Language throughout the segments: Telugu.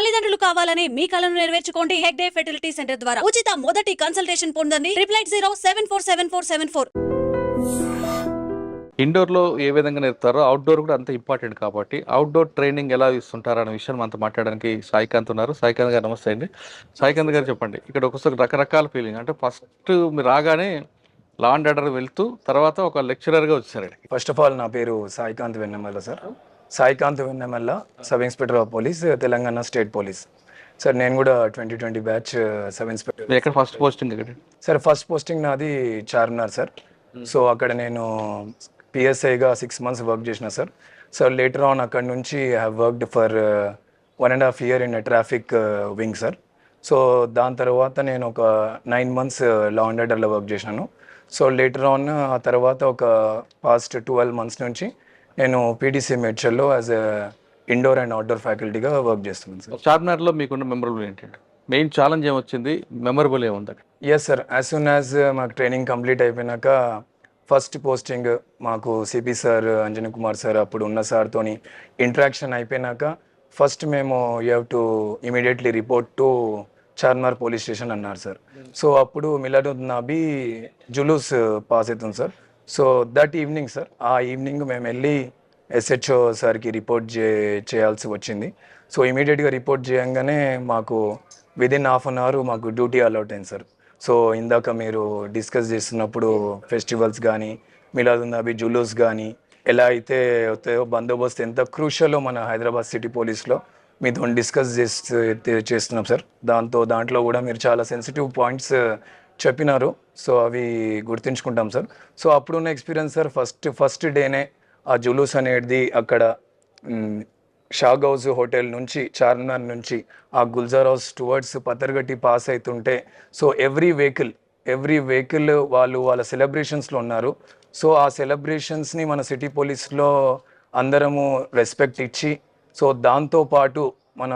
తల్లిదండ్రులు కావాలని మీ కలను నెరవేర్చుకోండి హెగ్డే ఫెర్టిలిటీ సెంటర్ ద్వారా. ఉచిత మొదటి కన్సల్టేషన్ పొందండి. Triple eight zero seven four seven four seven four. ఇండోర్లో ఏ విధంగా నేర్పుతారో అవుట్డోర్ కూడా అంత ఇంపార్టెంట్ కాబట్టి అవుట్డోర్ ట్రైనింగ్ ఎలా ఇస్తుంటారు అనే విషయం మనతో మాట్లాడడానికి సాయికాంత్ ఉన్నారు. సాయికాంత్ గారు నమస్తే అండి. సాయికాంత్ గారు చెప్పండి. ఇక్కడ ఒకసారి రకరకాల ఫీలింగ్ అంటే ఫస్ట్ మీరు రాగానే లా అండ్ ఆర్డర్ వెళ్తూ తర్వాత ఒక లెక్చరర్గా వచ్చారండి ఫస్ట్ ఆఫ్ ఆల్ నా పేరు Saikanth Vennemalla sir Saikanth Vennemalla sub inspector of police Telangana state police sir నేను కూడా twenty twenty batch sub inspector ఎక్కడ ఫస్ట్ పోస్టింగ్ ఎక్కడ? సార్ ఫస్ట్ పోస్టింగ్ నాది చార్మినార్ సార్ సో అక్కడ నేను పిఎస్ఐగా సిక్స్ మంత్స్ వర్క్ చేసిన సార్ సో లేటర్ ఆన్ అక్కడ నుంచి I have worked for one and half year in traffic wing sir so దాని తర్వాత నేను ఒక నైన్ మంత్స్ లా అండ్ ఆర్డర్లో వర్క్ చేసినాను సో లేటర్ ఆన్ ఆ తర్వాత ఒక పాస్ట్ ట్వెల్వ్ మంత్స్ నుంచి నేను పీటీసీ మెడ్చల్లో యాజ్ ఇండోర్ అండ్ అవుట్డోర్ ఫ్యాకల్టీగా వర్క్ చేస్తున్నాను సార్ చార్మినార్లో మీకున్న మెమరబుల్ ఏంటంటే మెయిన్ ఛాలెంజ్ ఏమొచ్చింది? మెమరబుల్ ఏముంది అక్కడ? Yes sir as soon as మాకు ట్రైనింగ్ కంప్లీట్ అయిపోయినాక ఫస్ట్ పోస్టింగ్ మాకు CP sir Anjani Kumar sir అప్పుడు ఉన్న సార్తోని ఇంటరాక్షన్ అయిపోయినాక ఫస్ట్ మేము you have to immediately report to Charminar police station అన్నారు సార్ సో అప్పుడు మిలరుద్ నాబీ జులూస్ పాస్ అవుతుంది sir so that evening sir ఆ ఈవినింగ్ మేము వెళ్ళి ఎస్హెచ్ఓ సార్కి రిపోర్ట్ చే చేయాల్సి వచ్చింది. సో ఇమీడియట్గా రిపోర్ట్ చేయంగానే మాకు విదిన్ హాఫ్ అన్ అవర్ మాకు డ్యూటీ అలౌట్ అయింది సార్. సో ఇందాక మీరు డిస్కస్ చేస్తున్నప్పుడు ఫెస్టివల్స్ కానీ మిలాదున్నబీ జులూస్ కానీ ఎలా అయితే అవుతాయో బందోబస్తు ఎంత క్రూషలో మన హైదరాబాద్ సిటీ పోలీస్లో మీతో డిస్కస్ చేస్తే చేస్తున్నాం సార్. దాంతో దాంట్లో కూడా మీరు చాలా సెన్సిటివ్ పాయింట్స్ చెప్పినారు. సో అవి గుర్తుంచుకుంటాం సార్. సో అప్పుడున్న ఎక్స్పీరియన్స్ సార్ ఫస్ట్ ఫస్ట్ డేనే ఆ జులూస్ అనేది అక్కడ షాగౌజ్ షాగ్ హౌస్ హోటల్ నుంచి చార్మినార్ నుంచి ఆ గుల్జార్ హౌస్ టువర్డ్స్ పతర్గట్టి పాస్ అవుతుంటే so every vehicle every vehicle వాళ్ళు వాళ్ళ సెలబ్రేషన్స్లో ఉన్నారు. సో ఆ సెలబ్రేషన్స్ని మన సిటీ పోలీస్లో అందరము రెస్పెక్ట్ ఇచ్చి సో దాంతో పాటు మన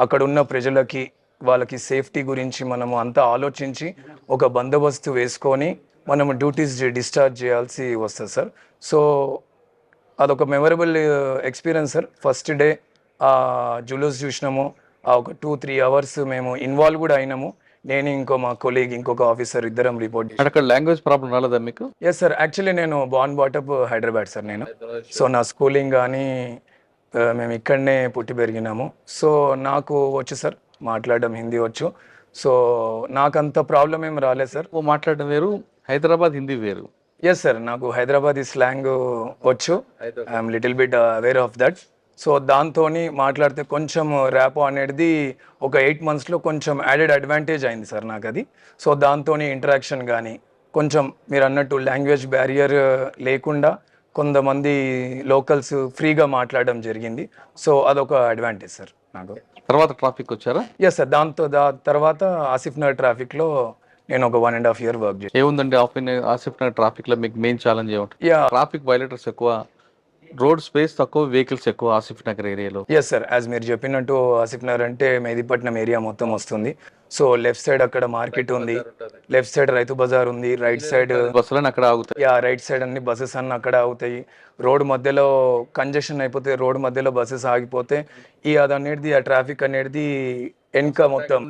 అక్కడ ఉన్న ప్రజలకి వాళ్ళకి సేఫ్టీ గురించి మనము అంతా ఆలోచించి ఒక బందోబస్తు వేసుకొని మనము డ్యూటీస్ డిశ్చార్జ్ చేయాల్సి వస్తుంది సార్. సో అదొక memorable experience sir. First day ఆ జులూస్ చూసినాము. ఆ ఒక టూ త్రీ అవర్స్ మేము ఇన్వాల్వ్ కూడా అయినాము. నేను ఇంకో మా కొలీగ్ ఇంకొక ఆఫీసర్ ఇద్దరం రిపోర్ట్ అక్కడ లాంగ్వేజ్ ప్రాబ్లం రాలేదా మీకు? Yes sir. యాక్చువల్లీ నేను born brought up Hyderabad sir నేను. సో నా స్కూలింగ్ కానీ మేము ఇక్కడనే పుట్టి పెరిగినాము. సో నాకు వచ్చు సార్ మాట్లాడడం హిందీ వచ్చు. సో నాకంత ప్రాబ్లం ఏం రాలేదు సార్. ఓ మాట్లాడడం వేరు. హైదరాబాద్ హిందీ వేరు. ఎస్ సార్ నాకు హైదరాబాదీ స్లాంగ్ వచ్చు. I'm little bit aware of that so దాంతో మాట్లాడితే కొంచెం ర్యాపో అనేది ఒక ఎయిట్ మంత్స్లో కొంచెం యాడెడ్ అడ్వాంటేజ్ అయింది సార్ నాకు అది సో దాంతో ఇంటరాక్షన్ కానీ కొంచెం మీరు అన్నట్టు లాంగ్వేజ్ బ్యారియర్ లేకుండా కొంతమంది లోకల్స్ ఫ్రీగా మాట్లాడడం జరిగింది. సో అదొక అడ్వాంటేజ్ సార్ నాకు. తర్వాత ట్రాఫిక్ వచ్చారా? ఎస్ సార్ దాంతో దా తర్వాత ఆసిఫ్ నగర్ ట్రాఫిక్లో నేను ఒక one and half year work చేశాను ఏముందండి ఆఫ్ ఆసిఫ్ నగర్ ట్రాఫిక్లో మీకు మెయిన్ ఛాలెంజ్ ఏముంటుంది? యా ట్రాఫిక్ వైలేటర్స్ ఎక్కువ రోడ్ స్పేస్ తక్కువ వెహికల్స్ ఎక్కువ ఆసిఫ్ నగర్ ఏరియాలో? ఎస్ సార్ యాజ్ మీరు చెప్పినట్టు ఆసిఫ్ నగర్ అంటే మెహదీపట్నం ఏరియా మొత్తం వస్తుంది. సో లెఫ్ట్ సైడ్ అక్కడ మార్కెట్ ఉంది. లెఫ్ట్ సైడ్ రైతు బజార్ ఉంది. రైట్ సైడ్ బస్సులను అక్కడ ఆగుతాయి. యా రైట్ సైడ్ అన్ని బస్సెస్ అన్ని అక్కడ అవుతాయి రోడ్ మధ్యలో కంజెషన్ అయిపోతే రోడ్ మధ్యలో బస్సెస్ ఆగిపోతే ఈ అది అనేది ఆ ట్రాఫిక్ అనేది వెనక మొత్తం.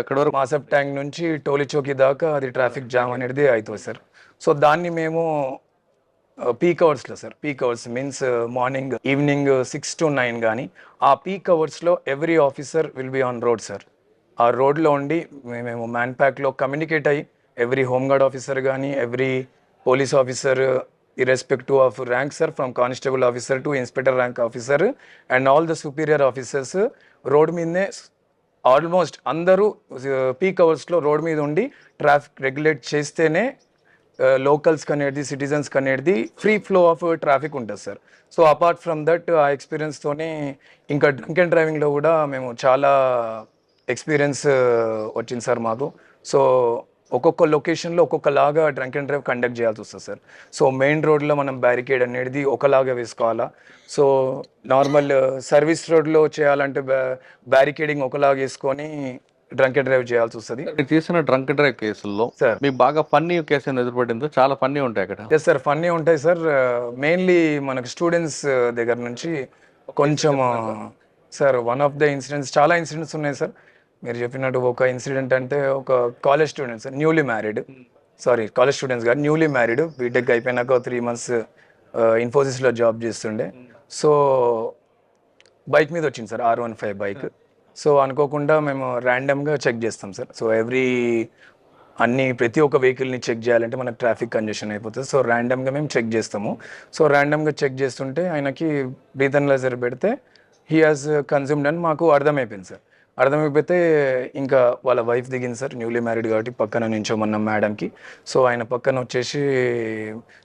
అక్కడ వరకు మాసప్ ట్యాంక్ నుంచి టోలీ చౌకీ దాకా అది ట్రాఫిక్ జామ్ అనేది అవుతుంది సార్ సో దాన్ని మేము పీక్ అవర్స్లో sir peak hours means morning evening six to nine కానీ ఆ పీక్ అవర్స్లో every officer will be on road sir ఆ రోడ్లో ఉండి మేము మ్యాన్ ప్యాక్లో కమ్యూనికేట్ అయ్యి ఎవ్రీ హోంగార్డ్ ఆఫీసర్ కానీ every police officer irrespective of rank sir from constable officer to inspector rank officer and all the superior officers road మీదనే ఆల్మోస్ట్ అందరూ పీక్ అవర్స్లో రోడ్ మీద ఉండి ట్రాఫిక్ రెగ్యులేట్ చేస్తేనే లోకల్స్కి అనేది సిటిజన్స్కి అనేది ఫ్రీ ఫ్లో ఆఫ్ ట్రాఫిక్ ఉంటుంది sir so apart from that ఆ ఎక్స్పీరియన్స్తోనే ఇంకా డ్రింక్ అండ్ డ్రైవింగ్లో కూడా మేము చాలా ఎక్స్పీరియన్స్ uh, వచ్చింది సార్ మాకు. సో ఒక్కొక్క లొకేషన్లో ఒక్కొక్కలాగా డ్రంక్ అండ్ డ్రైవ్ కండక్ట్ చేయాల్సి వస్తుంది సార్ సో మెయిన్ రోడ్లో మనం బ్యారికేడ్ అనేది ఒకలాగా వేసుకోవాలా. సో నార్మల్ సర్వీస్ రోడ్లో చేయాలంటే బ్యారికేడింగ్ ఒకలాగా వేసుకొని డ్రంక్ డ్రైవ్ చేయాల్సి వస్తుంది. మీరు తీసిన డ్రంక్ డ్రైవ్ కేసుల్లో సార్. మీకు బాగా ఫన్నీ కేసు ఎదురుపడిందో? చాలా ఫన్నీ ఉంటాయి అక్కడ. ఎస్ సార్ ఫన్నీ ఉంటాయి సార్ మెయిన్లీ మనకు స్టూడెంట్స్ దగ్గర నుంచి కొంచెం sir one of the incidents చాలా ఇన్సిడెంట్స్ ఉన్నాయి సార్ మీరు చెప్పినట్టు ఒక ఇన్సిడెంట్ అంటే ఒక college students newly married sorry college students కాదు న్యూలీ మ్యారీడ్ బీటెక్ అయిపోయినాక త్రీ మంత్స్ ఇన్ఫోసిస్లో జాబ్ చేస్తుండే. సో బైక్ మీద వచ్చింది sir R one five bike so అనుకోకుండా మేము ర్యాండమ్గా చెక్ చేస్తాం సార్ సో ఎవ్రీ అన్ని ప్రతి ఒక్క వెహికల్ని చెక్ చేయాలంటే మనకు ట్రాఫిక్ కంజెషన్ అయిపోతుంది. సో ర్యాండమ్గా మేము చెక్ చేస్తాము. సో ర్యాండమ్గా చెక్ చేస్తుంటే ఆయనకి బ్రీథన్ లెజర్ పెడితే హీ హాజ్ కన్జ్యూమ్డ్ అని మాకు అర్థమైపోయింది సార్ అర్థమైపోతే ఇంకా వాళ్ళ వైఫ్ దిగింది సార్ న్యూలీ మ్యారీడ్ కాబట్టి పక్కన నించోమన్నాం మేడంకి సో ఆయన పక్కన వచ్చేసి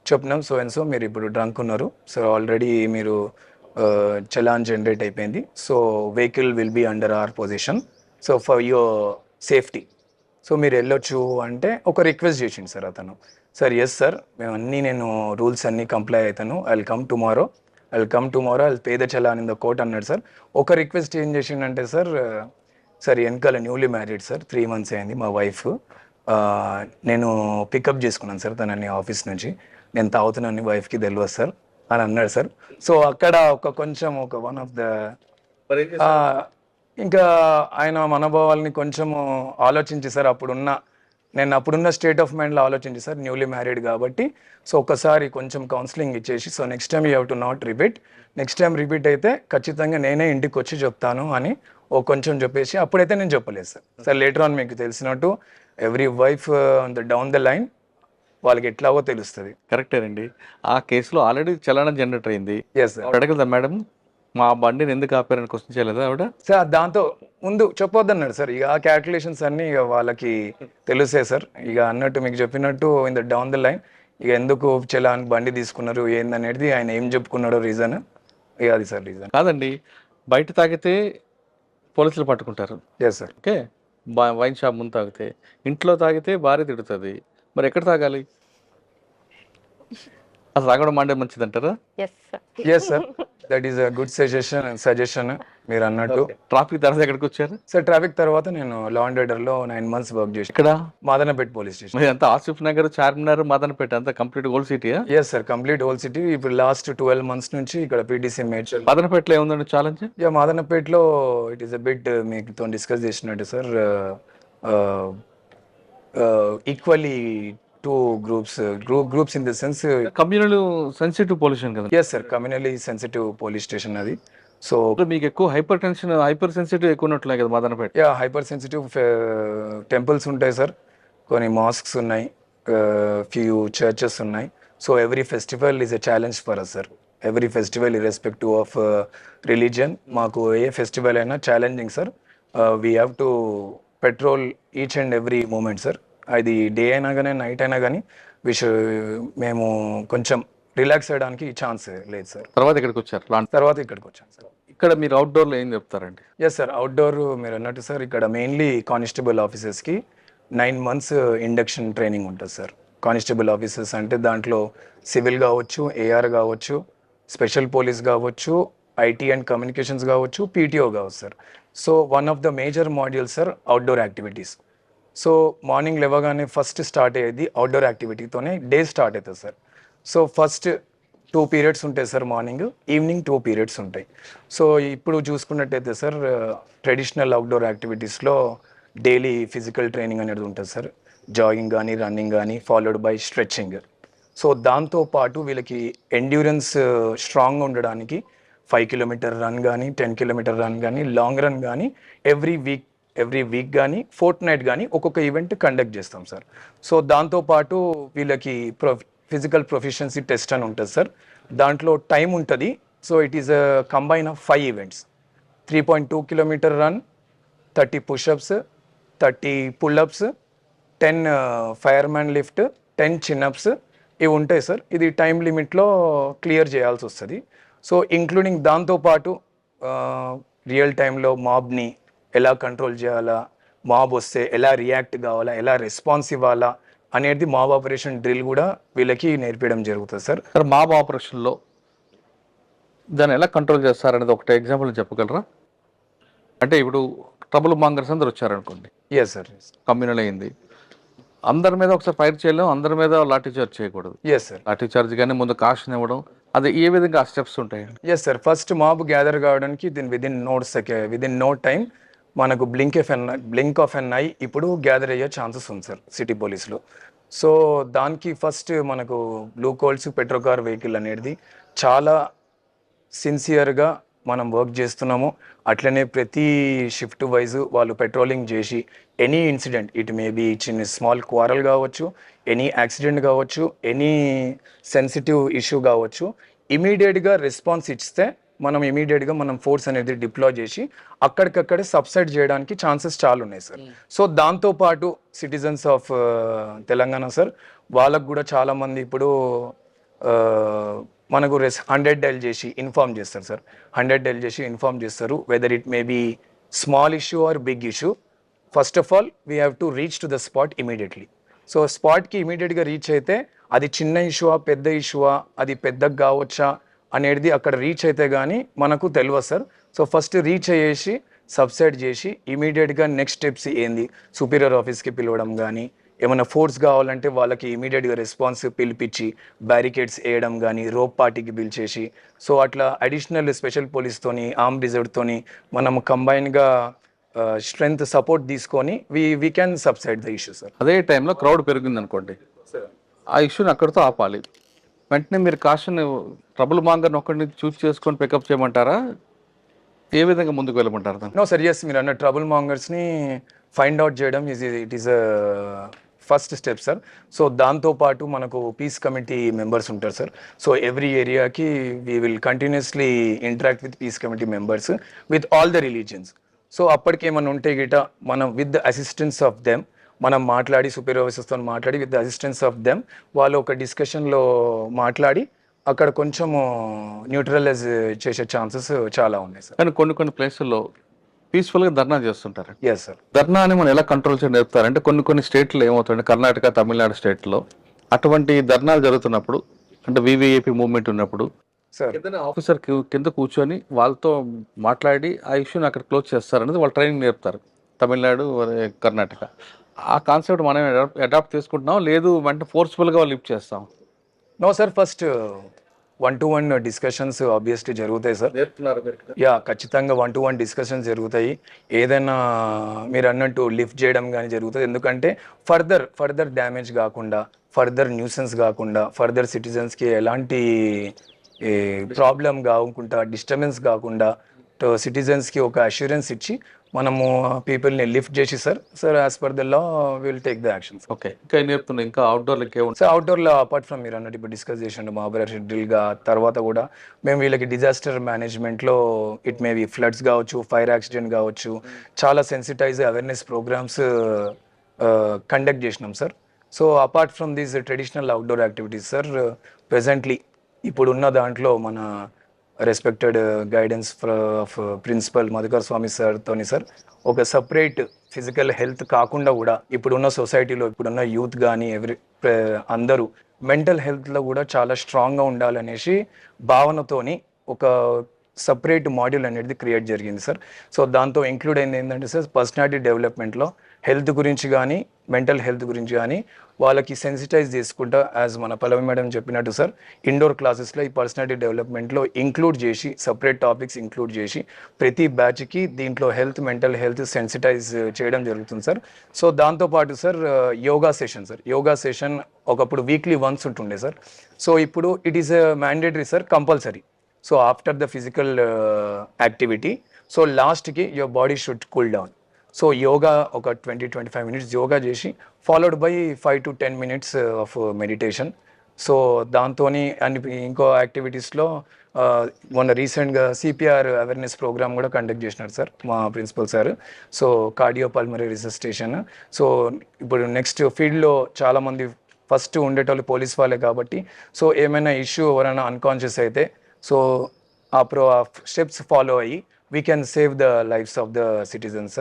చెప్పినాం. సో అండ్ సో మీరు ఇప్పుడు డ్రంక్ ఉన్నారు. సో ఆల్రెడీ మీరు చలాన్ జనరేట్ అయిపోయింది. So vehicle will be under our position. So for your safety. So మీరు వెళ్ళొచ్చు అంటే ఒక రిక్వెస్ట్ చేసిండు సార్ అతను. సార్ ఎస్ సార్ మేము అన్నీ నేను రూల్స్ అన్నీ కంప్లై అవుతాను. I come tomorrow I come tomorrow I pay the challan in the court అన్నాడు సార్. ఒక రిక్వెస్ట్ ఏం చేసిండంటే సార్ సార్ వెనకాల newly married sir three months అయింది మా వైఫ్ నేను పికప్ చేసుకున్నాను సార్ తనని ఆఫీస్ నుంచి. నేను తాగుతున్నాను వైఫ్కి తెలియదు సార్. అని అన్నాడు సార్. సో అక్కడ ఒక కొంచెం ఒక వన్ ఆఫ్ ద ఇంకా ఆయన మనోభావాల్ని కొంచెం ఆలోచించి సార్ అప్పుడున్న నేను అప్పుడున్న స్టేట్ ఆఫ్ మైండ్లో ఆలోచించి సార్ న్యూలీ మ్యారీడ్ కాబట్టి సో ఒకసారి కొంచెం కౌన్సిలింగ్ ఇచ్చేసి so next time you have to not repeat next time repeat అయితే ఖచ్చితంగా నేనే ఇంటికి వచ్చి చెప్తాను అని ఓ కొంచెం చెప్పేసి అప్పుడైతే నేను చెప్పలేదు సార్. సార్ లేటర్ ఆన్ మీకు తెలిసినట్టు every wife the down the line వాళ్ళకి ఎట్లాగో తెలుస్తుంది. కరెక్టేనండి. ఆ కేసులో ఆల్రెడీ చలనం జనరేట్ అయింది. ఎస్ సార్ ఆవిడ అడగదా మేడం మా బండిని ఎందుకు ఆపారని క్వశ్చన్ చేయలేదా ఆవిడ? సార్ దాంతో ముందు చెప్పొద్దన్నాడు సార్. ఇక ఆ క్యాల్కులేషన్స్ అన్ని ఇక వాళ్ళకి తెలుసే సార్. ఇక అన్నట్టు మీకు చెప్పినట్టు in the down the line ఇక ఎందుకు చలాన్ బండి తీసుకున్నారు ఏందనేది ఆయన ఏం చెప్పుకున్నాడో రీజన్ ఇక అది సార్ రీజన్ కాదండి బయట తాగితే పోలీసులు పట్టుకుంటారు. Yes sir okay? Wine shop ముందు తాగితే ఇంట్లో తాగితే భార్య తిడుతుంది. మరి ఎక్కడ తాగాలి? అసలు తాగడం అంటే మంచిది అంటారా yes sir that is a good suggestion suggestion మీరు అన్నట్టు. ట్రాఫిక్ తర్వాత ఎక్కడికి వచ్చారు? సార్ ట్రాఫిక్ తర్వాత నేను లా అండ్ ఆర్డర్లో నైన్ మంత్స్ వర్క్ చేసి ఇక్కడ మాదనపేట్ పోలీస్ స్టేషన్. అంతా ఆసిఫ్ నగర్ చార్మినార్ మదనపేట అంతా complete old సిటీయా yes sir complete whole city ఇప్పుడు లాస్ట్ ట్వెల్వ్ మంత్స్ నుంచి ఇక్కడ పీటీసీ మేడ్చల్. మదనపేటలో ఏముందండి ఛాలెంజ్ యా మాదనపేటలో ఇట్ ఈస్ అ బిట్ మీతో డిస్కస్ చేసినట్టు sir equally two groups group groups in the sense communal sensitive pollution కదా? Yes sir communally sensitive police station అది. సో మీకు ఎక్కువ హైపర్ టెన్షన్ హైపర్ సెన్సిటివ్ ఎక్కువ ఉన్నట్లున్నాయి కదా Madannapet? Yeah hyper sensitive temples ఉంటాయి సార్ కొన్ని మాస్క్స్ ఉన్నాయి ఫ్యూ చర్చెస్ ఉన్నాయి. So every festival is a challenge for us sir every festival irrespective of religion మాకు ఏ ఫెస్టివల్ అయినా challenging sir we have to patrol each and every moment sir అది డే అయినా కానీ నైట్ అయినా కానీ విష్ మేము కొంచెం రిలాక్స్ అయ్యడానికి ఛాన్స్ లేదు సార్ తర్వాత ఇక్కడికి వచ్చారు. తర్వాత ఇక్కడికి వచ్చాను సార్ ఇక్కడ మీరు అవుట్డోర్లో ఏం చెప్తారండి? ఎస్ సార్ అవుట్డోర్ మీరు అన్నట్టు సార్ ఇక్కడ మెయిన్లీ కానిస్టేబుల్ ఆఫీసర్స్కి నైన్ మంత్స్ ఇండక్షన్ ట్రైనింగ్ ఉంటుంది సార్ కానిస్టేబుల్ ఆఫీసర్స్ అంటే దాంట్లో సివిల్ కావచ్చు ఏఆర్ కావచ్చు స్పెషల్ పోలీస్ కావచ్చు ఐటీ అండ్ కమ్యూనికేషన్స్ కావచ్చు పీటీఓ కావచ్చు sir so one of the major modules sir outdoor activities so morning లేవగానే ఫస్ట్ స్టార్ట్ అయ్యేది అవుట్డోర్ యాక్టివిటీతోనే డే స్టార్ట్ అవుతుంది sir so first two periods ఉంటాయి sir morning evening two periods ఉంటాయి. సో ఇప్పుడు చూసుకున్నట్టయితే సార్ ట్రెడిషనల్ అవుట్డోర్ యాక్టివిటీస్లో డైలీ ఫిజికల్ ట్రైనింగ్ అనేది ఉంటుంది సార్ జాగింగ్ కానీ రన్నింగ్ కానీ ఫాలోడ్ బై స్ట్రెచ్చింగ్ సో దాంతో పాటు వీళ్ళకి ఎండ్యూరెన్స్ స్ట్రాంగ్గా ఉండడానికి ఫైవ్ కిలోమీటర్ రన్ కానీ టెన్ కిలోమీటర్ రన్ కానీ లాంగ్ రన్ కానీ ఎవ్రీ వీక్ ఎవ్రీ వీక్ కానీ ఫోర్త్ నైట్ కానీ ఒక్కొక్క ఈవెంట్ కండక్ట్ చేస్తాం సార్. సో దాంతోపాటు వీళ్ళకి ప్రొ ఫిజికల్ ప్రొఫిషియన్సీ టెస్ట్ అని ఉంటుంది సార్. దాంట్లో టైం ఉంటుంది. So it is a combine of five events. Three point two kilometer run thirty pushups thirty pullups ten fireman lift ten chinups ఇవి ఉంటాయి సార్. ఇది టైం లిమిట్లో క్లియర్ చేయాల్సి వస్తుంది. సో ఇంక్లూడింగ్ దాంతోపాటు రియల్ టైంలో మాబ్ని ఎలా కంట్రోల్ చేయాలా మాబ్ వస్తే ఎలా రియాక్ట్ కావాలా ఎలా రెస్పాన్స్ ఇవ్వాలా అనేది మాబ్ ఆపరేషన్ డ్రిల్ కూడా వీళ్ళకి నేర్పించడం జరుగుతుంది సార్. సార్ మాబ్ ఆపరేషన్లో దాన్ని ఎలా కంట్రోల్ చేస్తారనేది ఒకటి ఎగ్జాంపుల్ చెప్పగలరా? అంటే ఇప్పుడు ట్రబుల్ మాంగర్స్ అందరు వచ్చారనుకోండి. ఎస్ సార్ కమ్యూనల్ అయింది. అందరి మీద ఒకసారి ఫైర్ చేయలేం అందరి మీద లాఠీ చార్జ్ చేయకూడదు. ఎస్ సార్ లాఠీ చార్జ్ కానీ ముందు కాషన్ ఇవ్వడం అది ఏ విధంగా స్టెప్స్ ఉంటాయి? Yes sir first mob gather కావడానికి దీని within note second within no time మనకు blink of an blink of an eye ఇప్పుడు గ్యాదర్ అయ్యే ఛాన్సెస్ ఉంది సార్ సిటీ పోలీస్లో సో దానికి ఫస్ట్ మనకు blue colts petro car vehicle అనేది చాలా సిన్సియర్గా మనం వర్క్ చేస్తున్నాము. అట్లనే ప్రతి షిఫ్ట్ వైజ్ వాళ్ళు పెట్రోలింగ్ చేసి any incident it may be చిన్న స్మాల్ క్వారల్ కావచ్చు ఎనీ యాక్సిడెంట్ కావచ్చు ఎనీ సెన్సిటివ్ ఇష్యూ కావచ్చు ఇమీడియట్గా రెస్పాన్స్ ఇస్తే మనం ఇమీడియట్గా మనం ఫోర్స్ అనేది డిప్లాయ్ చేసి అక్కడికక్కడే సబ్సైడ్ చేయడానికి ఛాన్సెస్ చాలా ఉన్నాయి సార్. సో దాంతోపాటు సిటిజన్స్ ఆఫ్ తెలంగాణ సార్ వాళ్ళకు కూడా చాలామంది ఇప్పుడు మనకు రెస్ హండ్రెడ్ డైల్ చేసి ఇన్ఫార్మ్ చేస్తారు సార్. హండ్రెడ్ డైల్ చేసి ఇన్ఫార్మ్ చేస్తారు whether it may be small issue or big issue first of all we have to reach to the spot immediately so స్పాట్కి ఇమీడియట్గా రీచ్ అయితే అది చిన్న ఇష్యూవా పెద్ద ఇష్యూవా అది పెద్దగా కావచ్చా అనేది అక్కడ రీచ్ అయితే కానీ మనకు తెలియదు సార్. సో ఫస్ట్ రీచ్ అయ్యేసి సబ్సైడ్ చేసి ఇమీడియట్గా నెక్స్ట్ స్టెప్స్ ఏంది? సుపీరియర్ ఆఫీస్కి పిలవడం కానీ ఏమైనా ఫోర్స్ కావాలంటే వాళ్ళకి ఇమీడియట్గా రెస్పాన్స్ పిలిపించి బ్యారికేడ్స్ వేయడం కానీ రోప్ పార్టీకి పిలిచేసి సో అట్లా అడిషనల్ స్పెషల్ పోలీస్తోని ఆర్మ్ రిజర్వ్తోని మనం కంబైన్గా స్ట్రెంగ్త్ సపోర్ట్ తీసుకొని we we can subside the issue sir అదే టైంలో క్రౌడ్ పెరిగింది అనుకోండి ఆ ఇష్యూని అక్కడితో ఆపాలి. వెంటనే మీరు కాషన్ ట్రబుల్ మాంగర్ని ఒకరిని చూస్ చేసుకొని పికప్ చేయమంటారా? ఏ విధంగా ముందుకు వెళ్ళమంటారు నో సర్ ఎస్ మీరు అన్న ట్రబుల్ మాంగర్స్ని ఫైండ్ అవుట్ చేయడం is it is first step sir so దాంతోపాటు మనకు పీస్ కమిటీ మెంబర్స్ ఉంటారు సార్ సో ఎవ్రీ ఏరియాకి we will continuously interact with peace committee members with all the religions so అప్పటికి ఏమైనా ఉంటే గిట మనం విత్ అసిస్టెన్స్ ఆఫ్ దెమ్ మనం మాట్లాడి సూపర్వైజర్స్తో మాట్లాడి విత్ అసిస్టెన్స్ ఆఫ్ దెమ్ వాళ్ళు ఒక డిస్కషన్లో మాట్లాడి అక్కడ కొంచెము న్యూట్రలైజ్ చేసే ఛాన్సెస్ చాలా ఉన్నాయి సార్ కానీ కొన్ని కొన్ని ప్లేసుల్లో పీస్ఫుల్గా ధర్నా చేస్తుంటారు. ఎస్ సార్ ధర్నా అని మనం ఎలా కంట్రోల్ చేయడం నేర్పుతారు అంటే కొన్ని కొన్ని స్టేట్లో ఏమవుతుంది కర్ణాటక తమిళనాడు స్టేట్లో అటువంటి ధర్నాలు జరుగుతున్నప్పుడు అంటే వివిఐపి మూవ్మెంట్ ఉన్నప్పుడు ఏదైనా ఆఫీసర్ కింద కూర్చొని వాళ్ళతో మాట్లాడి ఆ ఇష్యూని అక్కడ క్లోజ్ చేస్తారనేది వాళ్ళు ట్రైనింగ్ నేర్పుతారు తమిళనాడు కర్ణాటక. ఆ కాన్సెప్ట్ మనం అడాప్ట్ చేసుకుంటున్నాం లేదు వెంటనే ఫోర్స్ఫుల్గా వాళ్ళు లిఫ్ట్ చేస్తాం. No sir first one to one discussions obviously జరుగుతాయి సార్. యా ఖచ్చితంగా వన్ టు వన్ డిస్కషన్స్ జరుగుతాయి. ఏదైనా మీరు అన్నట్టు లిఫ్ట్ చేయడం కానీ జరుగుతుంది. ఎందుకంటే ఫర్దర్ ఫర్దర్ డ్యామేజ్ కాకుండా ఫర్దర్ న్యూసెన్స్ కాకుండా ఫర్దర్ సిటిజన్స్కి ఎలాంటి ప్రాబ్లం కాకుండా డిస్టర్బెన్స్ కాకుండా సిటిజన్స్కి ఒక అష్యూరెన్స్ ఇచ్చి మనము పీపుల్ని లిఫ్ట్ చేసి sir sir as per the law will take the actions okay. ఇంకా ఏం నేర్పుతున్నాయి ఇంకా అవుట్డోర్లో ఇంకేముంటాయి సో అవుట్డోర్లో అపార్ట్ ఫ్రమ్ మీరు అన్నట్టు ఇప్పుడు డిస్కస్ చేసిండు మహాబరా షెడ్యూల్గా తర్వాత కూడా మేము వీళ్ళకి డిజాస్టర్ మేనేజ్మెంట్లో ఇట్ మే బి ఫ్లడ్స్ కావచ్చు ఫైర్ యాక్సిడెంట్ కావచ్చు చాలా సెన్సిటైజ్ అవేర్నెస్ ప్రోగ్రామ్స్ కండక్ట్ చేసినాం sir. So apart from these traditional outdoor activities sir presently ఇప్పుడున్న దాంట్లో మన respected guidance of principal Madhukar Swamy sir తోని సార్ ఒక సపరేట్ ఫిజికల్ హెల్త్ కాకుండా కూడా ఇప్పుడున్న సొసైటీలో ఇప్పుడున్న యూత్ కానీ ఎవరి అందరూ మెంటల్ హెల్త్లో కూడా చాలా స్ట్రాంగ్గా ఉండాలనేసి భావనతోని ఒక సపరేట్ మాడ్యూల్ అనేది క్రియేట్ జరిగింది సార్ సో దాంతో ఇంక్లూడ్ అయింది ఏంటంటే సార్ పర్సనాలిటీ డెవలప్మెంట్లో హెల్త్ గురించి కానీ మెంటల్ హెల్త్ గురించి కానీ వాళ్ళకి సెన్సిటైజ్ చేసుకుంటా యాజ్ మన పల్లవి మేడం చెప్పినట్టు సార్ ఇండోర్ క్లాసెస్లో ఈ పర్సనాలిటీ డెవలప్మెంట్లో ఇంక్లూడ్ చేసి సపరేట్ టాపిక్స్ ఇంక్లూడ్ చేసి ప్రతి బ్యాచ్కి దీంట్లో హెల్త్ మెంటల్ హెల్త్ సెన్సిటైజ్ చేయడం జరుగుతుంది సార్. సో దాంతోపాటు sir yoga session sir. Yoga session ఒకప్పుడు వీక్లీ వన్స్ ఉంటుండే సార్. సో ఇప్పుడు it is mandatory sir compulsory. So after the physical activity. So లాస్ట్కి your body should cool down. So yoga ఒక twenty twenty five minutes yoga చేసి followed by five to ten minutes of meditation so దాంతో అన్ని ఇంకో యాక్టివిటీస్లో uh, మొన్న రీసెంట్గా సిపిఆర్ అవేర్నెస్ ప్రోగ్రామ్ కూడా కండక్ట్ చేసినారు సార్ మా principal sir so cardio pulmonary registration so ఇప్పుడు నెక్స్ట్ ఫీల్డ్లో చాలామంది ఫస్ట్ ఉండేటోళ్ళు పోలీస్ వాళ్ళే కాబట్టి సో ఏమైనా ఇష్యూ ఎవరైనా అన్కాన్షియస్ అయితే సో ఆ ప్రో స్టెప్స్ ఫాలో అయ్యి we can save the lives of the citizens